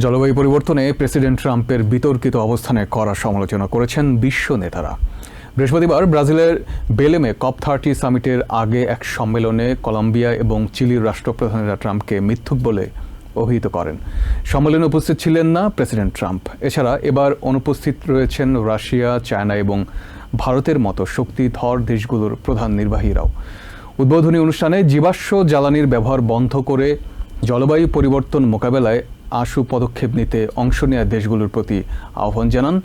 জলবায়ু পরিবর্তনে প্রেসিডেন্ট ট্রাম্পের বিতর্কিত অবস্থানে কড়া সমালোচনা করেছেন বিশ্ব নেতারা। বৃহস্পতিবার ব্রাজিলের বেলেমে কপ থার্টি সামিটের আগে এক সম্মেলনে কলম্বিয়া এবং চিলির রাষ্ট্রপ্রধানেরা ট্রাম্পকে মিথ্যুক বলে অভিহিত করেন। সম্মেলনে উপস্থিত ছিলেন না প্রেসিডেন্ট ট্রাম্প। এছাড়া এবার অনুপস্থিত রয়েছেন রাশিয়া, চায়না এবং ভারতের মতো শক্তিধর দেশগুলোর প্রধান নির্বাহীরাও। উদ্বোধনী অনুষ্ঠানে জীবাশ্ম জ্বালানির ব্যবহার বন্ধ করে জলবায়ু পরিবর্তন মোকাবেলায় আশু পদক্ষেপ নিতে অংশ নেয়া দেশগুলোর প্রতি আহ্বান জানান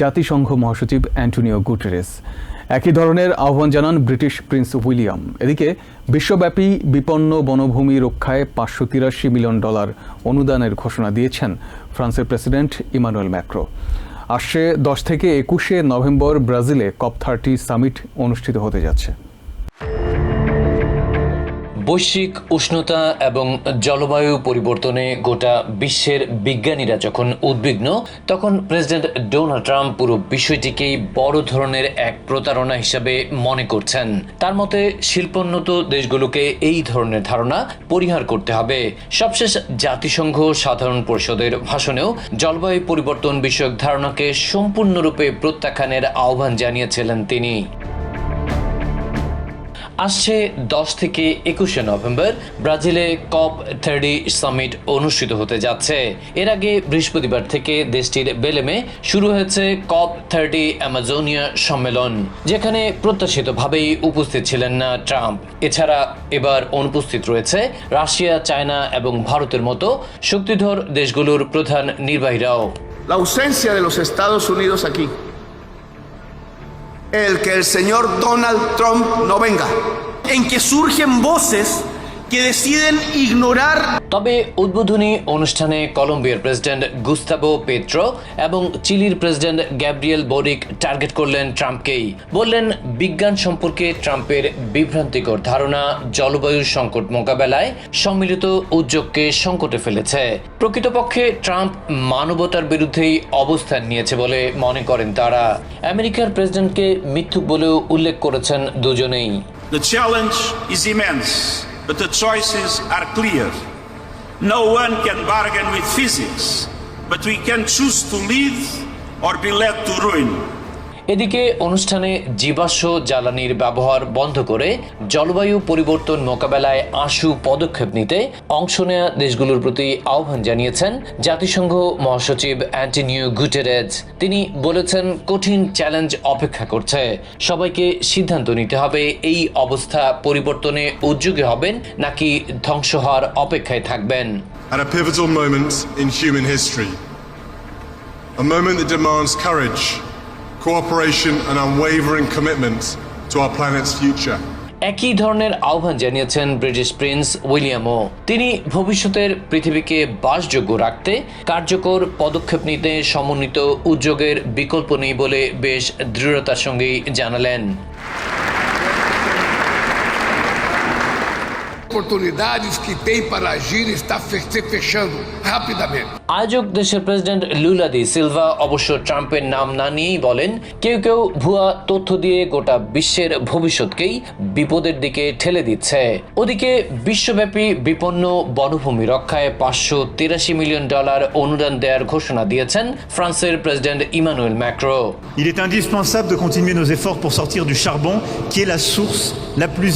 জাতিসংঘ মহাসচিব অ্যান্টনিও গুটেরেস। একই ধরনের আহ্বান জানান ব্রিটিশ প্রিন্স উইলিয়াম। এদিকে বিশ্বব্যাপী বিপন্ন বনভূমি রক্ষায় পাঁচশো তিরাশি মিলিয়ন ডলার অনুদানের ঘোষণা দিয়েছেন ফ্রান্সের প্রেসিডেন্ট ইমানুয়েল ম্যাক্রো। আসছে দশ থেকে একুশে নভেম্বর ব্রাজিলে কপ থার্টি সামিট অনুষ্ঠিত হতে যাচ্ছে। বৈশ্বিক উষ্ণতা এবং জলবায়ু পরিবর্তনে গোটা বিশ্বের বিজ্ঞানীরা যখন উদ্বিগ্ন, তখন প্রেসিডেন্ট ডোনাল্ড ট্রাম্প পুরো বিষয়টিকেই বড় ধরনের এক প্রতারণা হিসাবে মনে করছেন। তার মতে, শিল্পোন্নত দেশগুলোকে এই ধরনের ধারণা পরিহার করতে হবে। সবশেষ জাতিসংঘ সাধারণ পরিষদের ভাষণেও জলবায়ু পরিবর্তন বিষয়ক ধারণাকে সম্পূর্ণরূপে প্রত্যাখ্যানের আহ্বান জানিয়েছিলেন তিনি। আসছে দশ থেকে একুশে নভেম্বর, ব্রাজিলে কপ থার্টি সামিট অনুষ্ঠিত হতে যাচ্ছে এর আগে বৃহস্পতিবার থেকে দেশটির বেলেমে শুরু হয়েছে কপ থার্টি অ্যামাজোনিয়া সম্মেলন, যেখানে প্রত্যাশিতভাবেই উপস্থিত ছিলেন না ট্রাম্প এছাড়া এবার অনুপস্থিত রয়েছে রাশিয়া, চায়না এবং ভারতের মতো শক্তিধর দেশগুলোর প্রধান নির্বাহীরাও La ausencia de los Estados Unidos aquí. El que el señor Donald Trump no venga. en que surgen voces que deciden ignorar তবে উদ্বোধনী অনুষ্ঠানে কলম্বিয়ার প্রেসিডেন্ট গুস্তাবো পেট্রো এবং চিলির প্রেসিডেন্ট গ্যাব্রিয়েল বোরিক টার্গেট করলেন ট্রাম্পকেই। বললেন বিজ্ঞান সম্পর্কে ট্রাম্পের বিভ্রান্তিকর ধারণা জলবায়ু সংকট মোকাবেলায় সম্মিলিত উদ্যোগকে সংকটে ফেলেছে। প্রকৃতপক্ষে ট্রাম্প মানবতার বিরুদ্ধেই অবস্থান নিয়েছে বলে মনে করেন তারা। আমেরিকার প্রেসিডেন্টকে মিথ্যুক বলেও উল্লেখ করেছেন দুজনেই। The challenge is immense, but the choices are clear. No one can bargain with physics, but we can choose to lead or be led to ruin. এদিকে অনুষ্ঠানে জীবাশ্ম জ্বালানির ব্যবহার বন্ধ করে জলবায়ু পরিবর্তন মোকাবেলায় আশু পদক্ষেপ নিতে অংশ নেওয়া দেশগুলোর প্রতি আহ্বান জানিয়েছেন জাতিসংঘ মহাসচিব অ্যান্টনিও গুটেরেজ তিনি বলেছেন কঠিন চ্যালেঞ্জ অপেক্ষা করছে সবাইকে সিদ্ধান্ত নিতে হবে এই অবস্থা পরিবর্তনে উদ্যোগী হবেন নাকি ধ্বংস হওয়ার অপেক্ষায় থাকবেন. A moment that demands courage, cooperation, and unwavering commitment to our planet's future. একই ধরনের আহ্বান জানিয়েছেন ব্রিটিশ প্রিন্স উইলিয়ামও তিনি ভবিষ্যতের পৃথিবীকে বাসযোগ্য রাখতে কার্যকর পদক্ষেপ নিতে সমন্বিত উদ্যোগের বিকল্প নেই বলে বেশ দৃঢ়তার সঙ্গেই জানালেন oportunidades que tem para agir está fe- se fechando rapidamente. আয়োজক দেশের প্রেসিডেন্ট লুলা দি সিলভা অবশ্য ট্রাম্পের নাম না নিয়েই বলেন কেউ কেউ ভুয়া তথ্য দিয়ে গোটা বিশ্বের ভবিষ্যৎকেই বিপদের দিকে ঠেলে দিচ্ছে ওদিকে বিশ্বব্যাপী বিপন্ন বনভূমি রক্ষায় পাঁচশো তিরাশি মিলিয়ন ডলার অনুদান দেওয়ার ঘোষণা দিয়েছেন ফ্রান্সের president Emmanuel Macron Il est indispensable de continuer nos efforts pour sortir du charbon, qui est la source la plus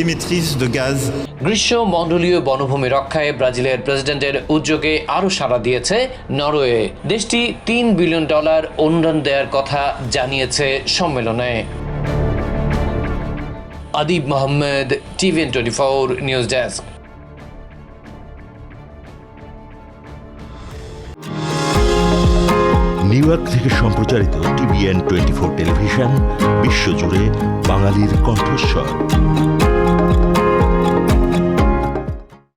émettrice de gaz গ্রীষ্মমণ্ডলীয় বনভূমি রক্ষায় ব্রাজিলের প্রেসিডেন্টের উদ্যোগে আরও সাড়া দিয়েছে নরওয়ে। দেশটি তিন বিলিয়ন ডলার অনুদান দেওয়ার কথা জানিয়েছে সম্মেলনে। Adib Mohammad TVN twenty four news desk. New York থেকে সম্প্রচারিত টিভিএন টোয়েন্টি ফোর টেলিভিশন, বিশ্বজুড়ে বাঙালির কণ্ঠস্বর।